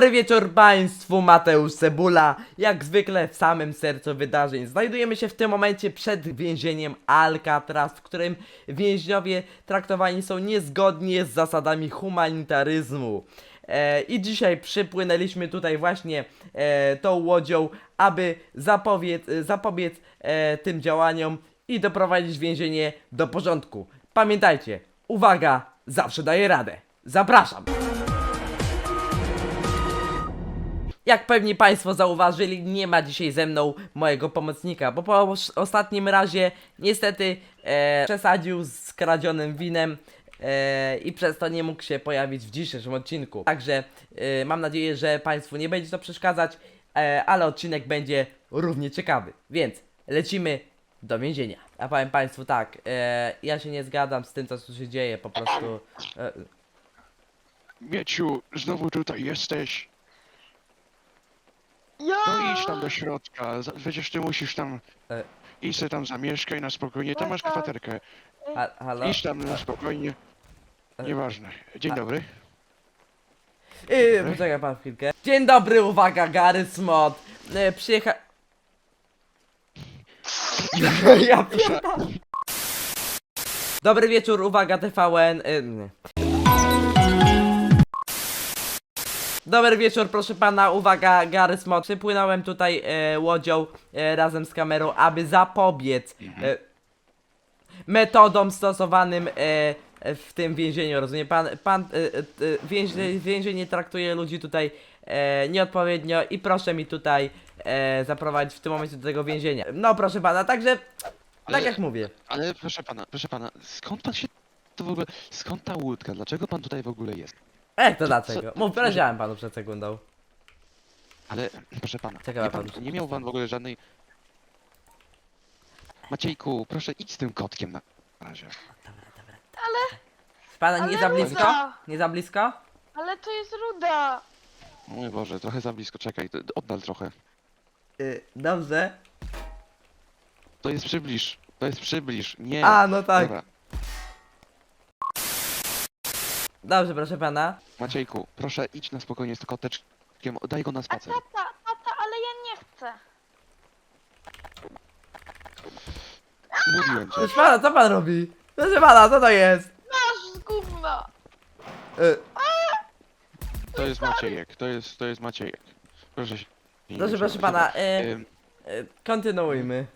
Dobry wieczór Państwu, Mateusz Cebula. Jak zwykle w samym sercu wydarzeń. Znajdujemy się w tym momencie przed więzieniem Alcatraz, w którym więźniowie traktowani są niezgodnie z zasadami humanitaryzmu. E, I dzisiaj przypłynęliśmy tutaj właśnie e, tą łodzią, aby zapobiec, zapobiec e, tym działaniom i doprowadzić więzienie do porządku. Pamiętajcie, uwaga, zawsze daje radę. Zapraszam! Jak pewnie Państwo zauważyli, nie ma dzisiaj ze mną mojego pomocnika, bo po os- ostatnim razie niestety e, przesadził z kradzionym winem e, i przez to nie mógł się pojawić w dzisiejszym odcinku. Także e, mam nadzieję, że Państwu nie będzie to przeszkadzać, e, ale odcinek będzie równie ciekawy. Więc lecimy do więzienia. A powiem Państwu tak, e, ja się nie zgadzam z tym, co tu się dzieje, po prostu... E, Mieciu, znowu tutaj jesteś. Ja! No idź tam do środka. za- Przecież ty musisz tam. E. Idź se tam zamieszkaj na spokojnie. Tam masz kwaterkę. ha, halo? Idź tam na spokojnie. E. Nieważne. Dzień A- dobry. Yy, poczekaj pan chwilkę. Dzień dobry, uwaga, Gary Smot. Yy, przyjecha... ja pierdolę. Dobry wieczór, uwaga, TVN. Yy, nie. Dobry wieczór, proszę pana, uwaga, Gary Smot. Przypłynąłem tutaj e, łodzią e, razem z kamerą, aby zapobiec e, metodom stosowanym e, w tym więzieniu, rozumie pan? Pan e, e, więźnie, więzienie traktuje ludzi tutaj e, nieodpowiednio i proszę mi tutaj e, zaprowadzić w tym momencie do tego więzienia. No proszę pana, także tak Ale- jak mówię. Ale proszę pana, proszę pana, skąd pan się to w ogóle. Skąd ta łódka? Dlaczego pan tutaj w ogóle jest? Jak to dlaczego? Mów, powiedziałem panu przed sekundą. Ale proszę pana, Czekaj, nie, pan, pan- nie miał pan w ogóle żadnej. Maciejku, proszę idź z tym kotkiem na razie. Pana nie Ale za blisko? ruda. Nie za blisko? Ale to jest ruda! O mój Boże, trochę za blisko, czekaj, oddal trochę. Y, dobrze. To jest przybliż, to jest przybliż, nie. A, no tak. Dobra, Dobrze, proszę pana. Maciejku, proszę idź na spokojnie z koteczkiem, daj go na A spacer. tata, tata, ale ja nie chcę! Mówiłem ci. Proszę pana, co pan robi? Proszę pana, co to jest? Masz z gówna! Y, To jest Maciejek, to jest, to jest Maciejek. Proszę się. nie Proszę, proszę przejmować. pana, y, Ym, y, kontynuujmy.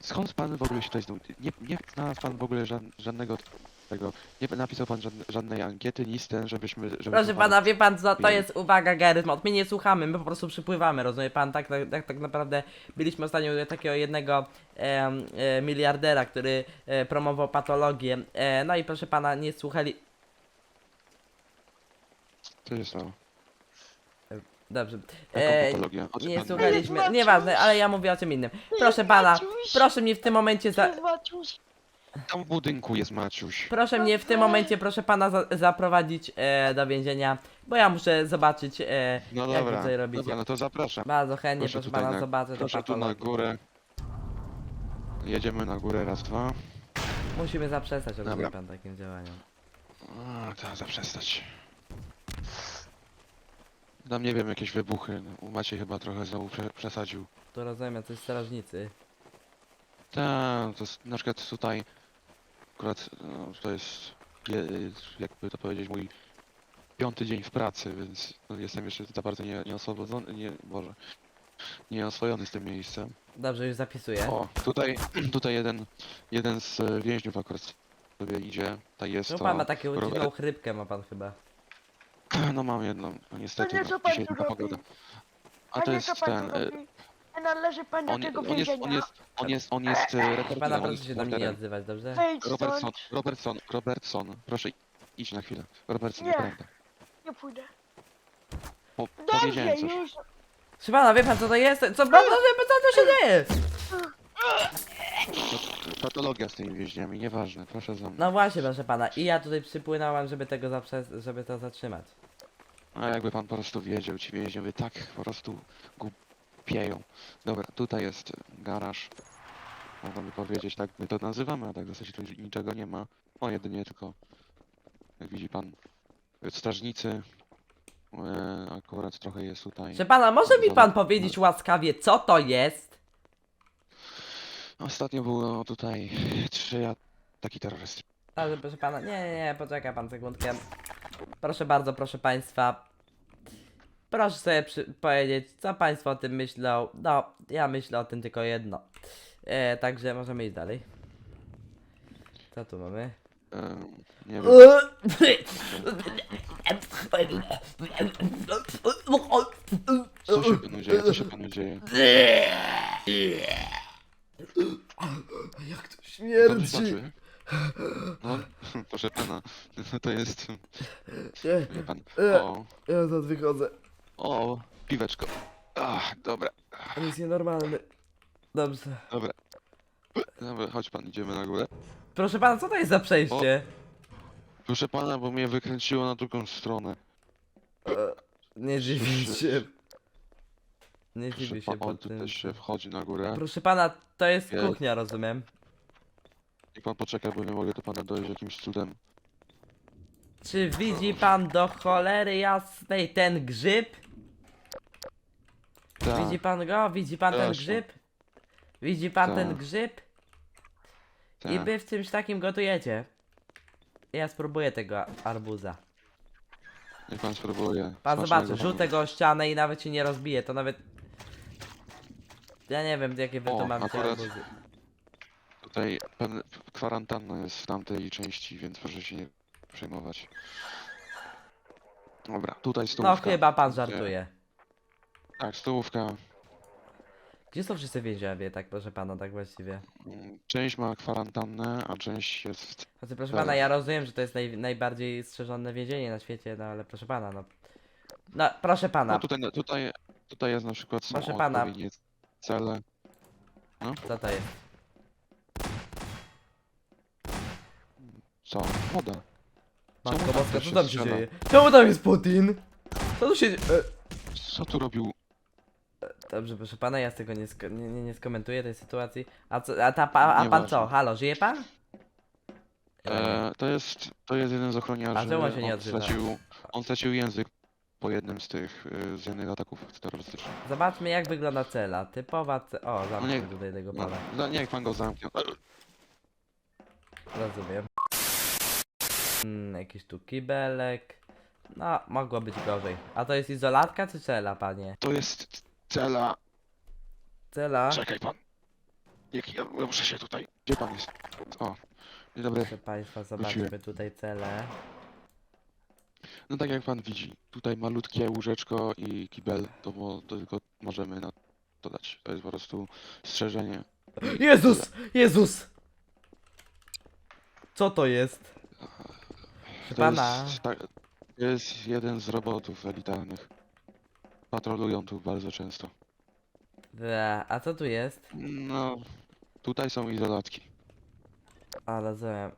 Skąd pan w ogóle się tutaj znał? Nie, nie znalazł pan w ogóle żad, żadnego tego. Nie napisał pan żadne, żadnej ankiety, listy, żebyśmy. żebyśmy Proszę pana, wie pan co, to jest uwaga Gary Smot. My nie słuchamy, my po prostu przypływamy, rozumie pan? Tak, tak, tak, tak naprawdę byliśmy ostatnio u takiego jednego e, miliardera, który e, promował patologię. E, no i proszę pana, nie słuchali. Co się stało? Dobrze. E, patologię? O czym nie pan mówi? słuchaliśmy. Maciuś. Nieważne, ale ja mówię o czym innym. Proszę pana, Maciuś. proszę mnie w tym momencie za. Maciuś! Tam w budynku jest Maciuś. Proszę mnie w tym momencie, proszę pana, za, zaprowadzić e, do więzienia, bo ja muszę zobaczyć, e, No jak wy dobra, tutaj robicie. dobra, no to zapraszam. Bardzo chętnie, Proszę proszę, tutaj pana, na- zobaczę to Proszę tu na górę. Jedziemy na górę raz, dwa. Musimy zaprzestać Dobra. rozumie pan takim działaniom. A, to zaprzestać. Tam nie wiem, jakieś wybuchy. No, u Maciej chyba trochę znowu prze, przesadził. To rozumiem, to jest strażnicy. Tak, to na przykład tutaj akurat no, to jest je, jakby to powiedzieć mój piąty dzień w pracy, więc no, jestem jeszcze za bardzo nie, nieoswobodzony, nie, Boże, nieoswojony z tym miejscem. Dobrze, już zapisuję. O, tutaj, tutaj jeden, jeden z więźniów akurat sobie idzie, tutaj jest No to pan ma taką Robert- dziwną chrypkę, ma pan chyba. No mam jedną, no niestety, no, co pan dzisiaj tu taka robi? pogoda. A to jest pan ten, tu e, robi? Nie należy pan do on, tego on jest, więzienia! on jest, on jest, on jest e, reporterem, Pana on proszę jest się do mnie nie reporterem. odzywać, dobrze? Robertson, stąd! Robertson, Robertson, proszę idź na chwilę. Robertson, Nie. naprawdę. Nie pójdę. Po, Dobrze, powiedziałem coś. już! Pana, wie pan co to jest? Co, co, co, co się dzieje? Patologia z tymi więźniami, nieważne, proszę za mną. No właśnie, proszę pana, i ja tutaj przypłynąłem, żeby tego zaprzes- żeby to zatrzymać. A jakby pan po prostu wiedział, ci więźniowie tak po prostu Dobra, tutaj jest garaż. Można by powiedzieć, tak my to nazywamy, a tak w zasadzie tu niczego nie ma. O, jedynie tylko, jak widzi pan, strażnicy, E, akurat trochę jest tutaj. Proszę pana, może mi pan powiedzieć łaskawie, co to jest? Ostatnio było tutaj trzy ataki terrorystyczne. Ale proszę pana, nie, nie, nie, poczeka pan sekundkę. Proszę bardzo, proszę państwa. Proszę sobie przy- powiedzieć, co państwo o tym myślą. No, ja myślę o tym tylko jedno. E, także możemy iść dalej. Co tu mamy? E, nie wiem. Co się panu dzieje? Co się panu dzieje? Jak to Co to znaczy? No, proszę pana, to jest. Wie pan. O, Ja stąd wychodzę. O, piweczko. Ach, dobra, On jest nienormalny. Dobrze. dobra. Dobra, chodź pan, idziemy na górę. Proszę pana, co to jest za przejście? Proszę pana, bo mnie wykręciło na drugą stronę. E, nie dziwię się. Nie Proszę dziwię się pana, pod tym. też się wchodzi na górę. Proszę pana, to jest Jest. kuchnia, rozumiem. Niech pan poczeka, bo nie mogę do pana dojść jakimś cudem. Czy widzi pan do cholery jasnej ten grzyb? Tak, Widzi pan go? Widzi pan ten Proszę. grzyb? Widzi pan ten Tak. grzyb? I tak. wy w czymś takim gotujecie. Ja spróbuję tego arbuza. Niech pan spróbuje. Pan Smacznego zobaczy, panu. rzucę go o ścianę i nawet się nie rozbije, to nawet... Ja nie wiem, jakie wy O, tu macie akurat- arbuzy. Tutaj pewne kwarantanna jest w tamtej części, więc proszę się nie przejmować. Dobra, tutaj No chyba pan żartuje. Tak, stołówka. Gdzie są wszyscy więźniowie, tak proszę pana, tak właściwie? Część ma kwarantannę, a część jest... Znaczy, proszę pana, ja rozumiem, że to jest naj, najbardziej strzeżone więzienie na świecie, no ale proszę pana, no. No, proszę pana, No tutaj, tutaj, tutaj jest na przykład są Proszę pana. odpowiednie cele. co to jest? Co? Woda. Matko Boska, co tam się dzieje? Czemu tam jest Putin? Co tu się dzieje? E, Co tu robił? Dobrze, proszę pana, ja z tego nie, sko- nie, nie, nie skomentuję tej sytuacji. A, co, a, ta, pa, a pan Nieważne. co? Halo, żyje pan? E, E, to jest, to jest jeden z ochroniarzy. A czemu on się nie on, odzywa? stracił, on stracił język po jednym z tych, y, z jednych ataków terrorystycznych. Zobaczmy jak wygląda cela. Typowa ce... O, zamknę nie- tutaj tego No, pana. za- niech pan go zamknie. Rozumiem. Mm, jakiś tu kibelek. No, mogło być gorzej. A to jest izolatka czy cela, panie? To jest cela. Cela. Czekaj pan. Niech ja, muszę się tutaj. Gdzie pan jest? O, dzień dobry. Proszę państwa, zobaczmy tutaj celę. No tak jak pan widzi, tutaj malutkie łóżeczko i kibel, to, mo, to tylko możemy na to dać. To jest po prostu strzeżenie. Jezus! Jezus! Co to jest? To Pana. jest, tak, to jest jeden z robotów elitarnych. Patrolują tu bardzo często. Ble, A co tu jest? No, tutaj są izolatki. A, rozumiem.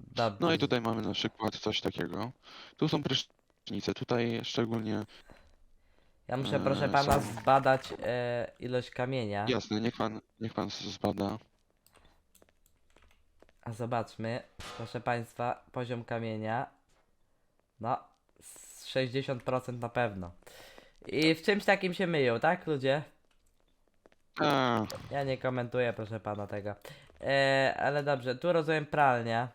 Dobrze. No i tutaj mamy na przykład coś takiego. Tu są prysznice, tutaj szczególnie, Ja muszę, Eee, proszę pana, są- zbadać e, ilość kamienia. jasne, niech pan, niech pan zbada. A zobaczmy, proszę państwa, poziom kamienia. No, 60% na pewno. I w czymś takim się myją, tak ludzie? A, Ja nie komentuję, proszę pana, tego. E, ale dobrze, tu rozumiem pralnia.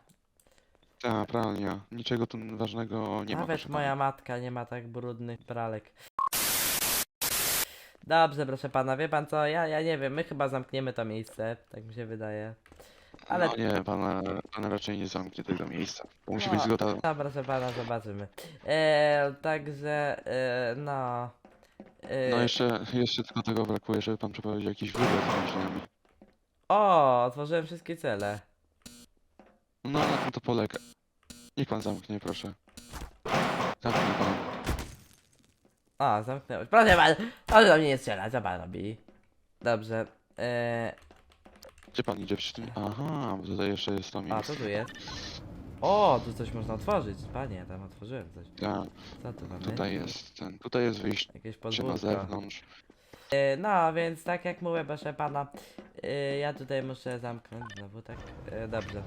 ta pralnia. Niczego tu ważnego nie ma. Nawet proszę moja matka nie ma tak brudnych pralek. Dobrze, proszę pana, wie pan co, ja, ja nie wiem, my chyba zamkniemy to miejsce, tak mi się wydaje. Ale No nie, pan, pan raczej nie zamknie tego miejsca. Musi No. być zgoda. No, proszę pana, zobaczymy. E, także, e, no. E, No jeszcze, jeszcze tylko tego brakuje, żeby pan przeprowadził jakiś wywiad z. O, otworzyłem wszystkie cele. No na tym to polega. Niech pan zamknie, proszę. Zamknij pan. O, zamknąłeś. Proszę pan, proszę do mnie nie strzela, co pan robi? Dobrze. E, Gdzie pan idzie przy tym? Aha, bo tutaj jeszcze jest to a, miejsce. co tu jest? O, tu coś można otworzyć. Panie, tam otworzyłem coś. Tak, Co tu mamy? tutaj jest ten, tutaj jest wyjście Jakieś na podwórko. zewnątrz. E, no, więc tak jak mówię, proszę pana, e, ja tutaj muszę zamknąć znowu, tak? E, dobrze.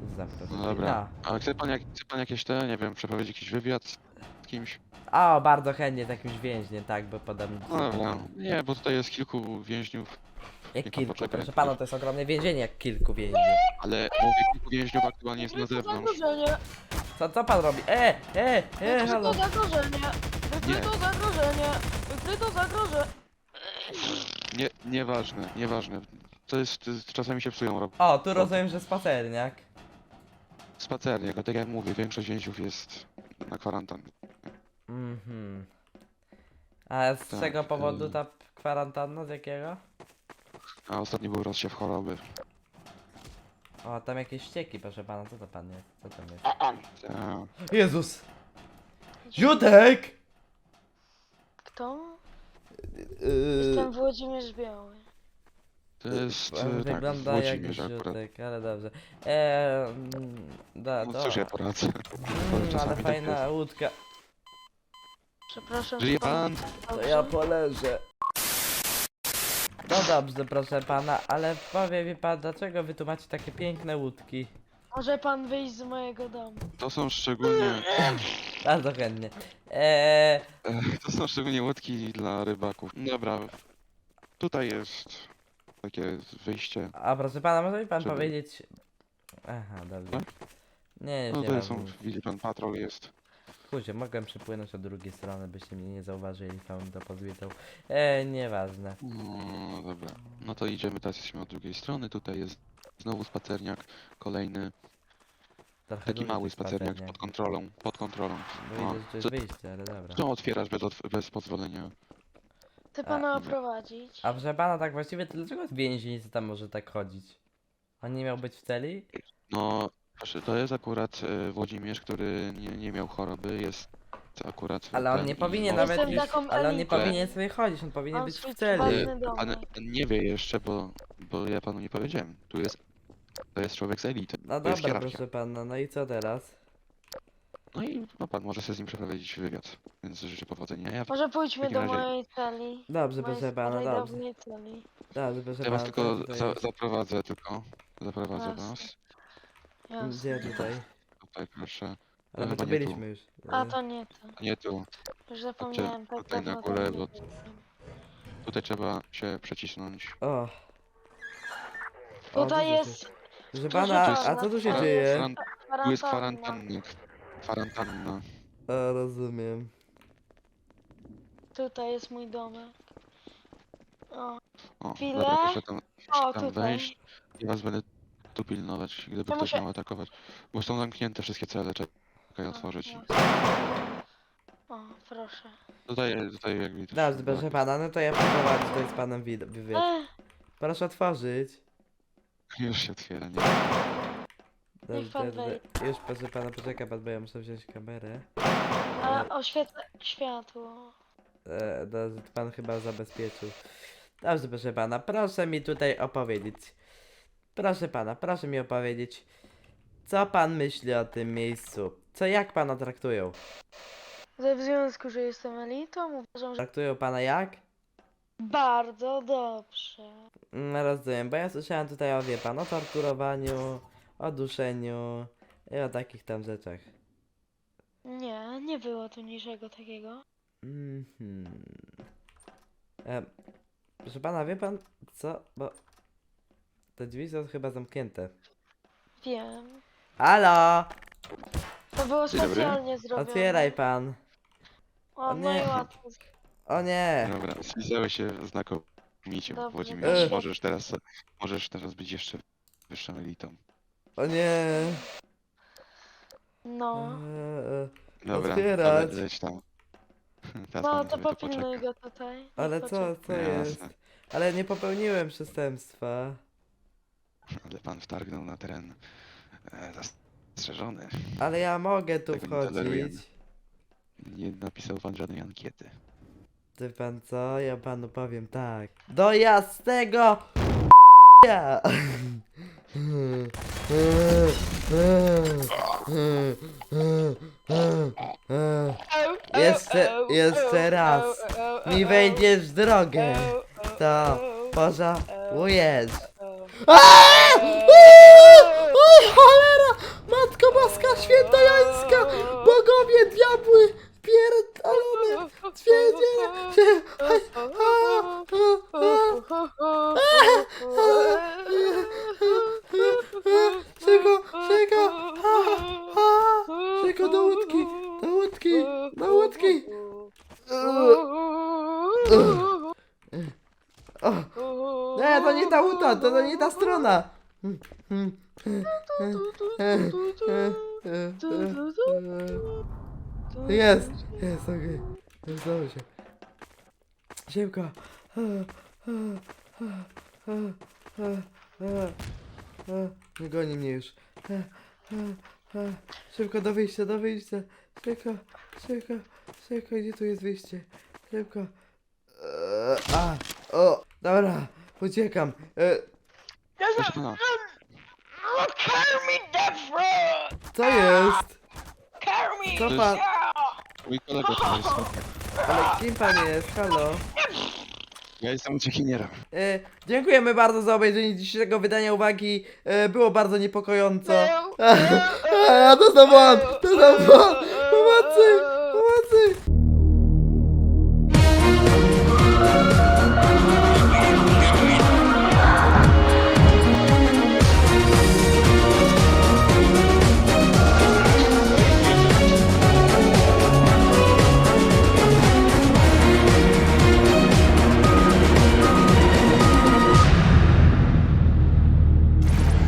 Tu zamknę. No dobra. A chce pan, jak, chce pan jakieś te, nie wiem, przeprowadzić jakiś wywiad? kimś? O, bardzo chętnie z jakimś więźniem, tak, bo podobnie. No dobra. Nie, bo tutaj jest kilku więźniów, Jak kilku, poczeka. proszę pana, to jest ogromne więzienie, jak kilku więźniów. ale mówię, kilku więźniów aktualnie jest na Wykryto zewnątrz. zagrożenie. Co, co pan robi? E, e, e, halo. Wykryto zagrożenie. Wykryto zagrożenie. Wykryto zagrożenie. Nie, nieważne, nieważne. To jest, to jest czasami się psują rob- O, tu rozumiem, że spacerniak. spacernie, tak jak mówię, większość więźniów jest na kwarantan. Mhm. A z Tak, czego powodu ta kwarantanna? Z jakiego? A ostatnio był rozsiew choroby. O, tam jakieś ścieki, proszę pana, co to pan jest? Co tam jest? Tak. Jezus! Jutek! Kto? Yy, Jestem Włodzimierz Biały. To jest, e, tak, wygląda jak Włodzimierz akurat. Jutek, ale dobrze. Eee, mm, da, No do. cóż ja poradzę. Mm, czasami ale tak fajna łódka. Przepraszam. Żyje pan- pan? To ja poleżę. No dobrze, proszę pana, ale powie mi pan, dlaczego wy tu macie takie piękne łódki? Może pan wyjść z mojego domu. To są szczególnie, Bardzo chętnie. Eee, to są szczególnie łódki dla rybaków. Dobra, tutaj jest takie wyjście. a proszę pana, może mi pan Żeby- powiedzieć... Aha, dobrze. Co? Nie, No nie tutaj są, mam. widzi pan, patrol jest. Kurczę, mogłem przypłynąć od drugiej strony, byście mnie nie zauważyli, mi to pozwiedzał. Eee, nieważne. No dobra, no to idziemy, teraz jesteśmy od drugiej strony. Tutaj jest znowu spacerniak, kolejny, Trochę taki mały ten spacerniak pod kontrolą, pod kontrolą. Bo No, widzę, że to co, jest wyjście, ale dobra. co otwierasz bez, otw- bez pozwolenia? Chcę pana oprowadzić. A proszę pana, tak właściwie to dlaczego więźnicy tam może tak chodzić? On nie miał być w celi? No, proszę, to jest akurat e, Włodzimierz, który nie, nie miał choroby, jest akurat... Ale on ten nie i powinien może- nawet Jestem już, taką ale on nie elitą. powinien sobie chodzić, on powinien Mam być swój w celi. E. Pan, pan nie wie jeszcze, bo, bo ja panu nie powiedziałem. Tu jest, to jest człowiek z elity. No to jest dobra, hierarchia. proszę pana, no i co teraz? No i no pan może sobie z nim przeprowadzić wywiad, więc życzę powodzenia. Ja, Może pójdźmy takim do razie- mojej celi. Dobrze, Mojej proszę pana, starej, dobrze. dawnej celi. Dobrze, proszę ja was pana, tylko tutaj za, zaprowadzę, tylko zaprowadzę Jasne. was. Jasne. Gdzie tutaj? Tutaj proszę. Ale my chyba tu nie byliśmy już. A to nie to. Nie tu, Już zapomniałem, tak tutaj na dawno górę, bo- byłem. tutaj trzeba się przecisnąć. O. O, Tutaj dużo jest się- Proszę pana, a co tu się to. dzieje? Kwaran- Tu jest kwarantanna. kwarantanna. Kwarantanna. O, rozumiem. Tutaj jest mój domek. O, O, Chwilę. dobra, proszę tam, o tam tutaj. wejść. Ja was będę tu pilnować, gdyby ktoś muszę- miał atakować. Bo są zamknięte wszystkie cele, czekaj otworzyć. O, proszę. Tutaj, tutaj jak widzisz. Dobrze, proszę pana, no to ja przeprowadzę tutaj z panem wid- wywiad. Ech, Proszę otworzyć. Już się otwiera, nie? Dobrze, pan dobrze. Już proszę pana, poczeka pan, bo ja muszę wziąć kamerę. a oświetlę światło. E, dobrze, to pan chyba zabezpieczył. Dobrze, proszę pana, proszę mi tutaj opowiedzieć. Proszę pana, proszę mi opowiedzieć, co pan myśli o tym miejscu? Co, jak pana traktują? Ze w związku, że jestem elitą, uważam, że Traktują pana jak? bardzo dobrze. Mm, rozumiem, bo ja słyszałem tutaj o, wie pan, o torturowaniu, o duszeniu i o takich tam rzeczach. Nie, nie było tu niczego takiego. Mhm. E, proszę pana, wie pan co? Bo te drzwi są chyba zamknięte. Wiem. Halo! To było Dzień dobry. specjalnie zrobione. Otwieraj pan. O, nie. no i łatwo. O nie! Dobra, spisałeś się znakomicie, Dobrze, Włodzimierz. dobrze. Możesz teraz, możesz teraz być jeszcze wyższą elitą. O nie! No. Eee, Dobra, Otwierać. ale leć tam. Teraz No pan to sobie popilnuj poczeka. go tutaj. Ale co, co Jasne. jest? Ale nie popełniłem przestępstwa. Ale pan wtargnął na teren e, zastrzeżony. Ale ja mogę tu Tego nie tolerujemy. wchodzić. Nie napisał pan żadnej ankiety. Ty pan co? Ja panu powiem tak. Do jasnego ja. Jeszcze- jeszcze raz Mi wejdziesz w drogę. To pożałujesz. Aaaa! Oj, cholera! Matko Boska Świętojańska! Bogowie, diabły! pierdolony! Świecie! Się... Aj, a, a, a. Szybko, szybko! A, a, Szybko do łódki! Do łódki! Do łódki! O, nie, to nie ta łódka, to, to nie ta strona! Jest, jest, okej. Udało się. Szybko. Nie goni mnie już. Szybko do wyjścia, do wyjścia. Szybko, szybko, szybko, gdzie tu jest wyjście? Szybko. A, o, dobra, uciekam. E, Carry me, co jest? Carry me! Co pan? mój kolega to jest. Ale kim pan jest? Halo? Ja jestem uciekinierem. E, dziękujemy bardzo za obejrzenie dzisiejszego wydania uwagi. E, było bardzo niepokojąco. A, to znowu on! To znowu on! Pomocy!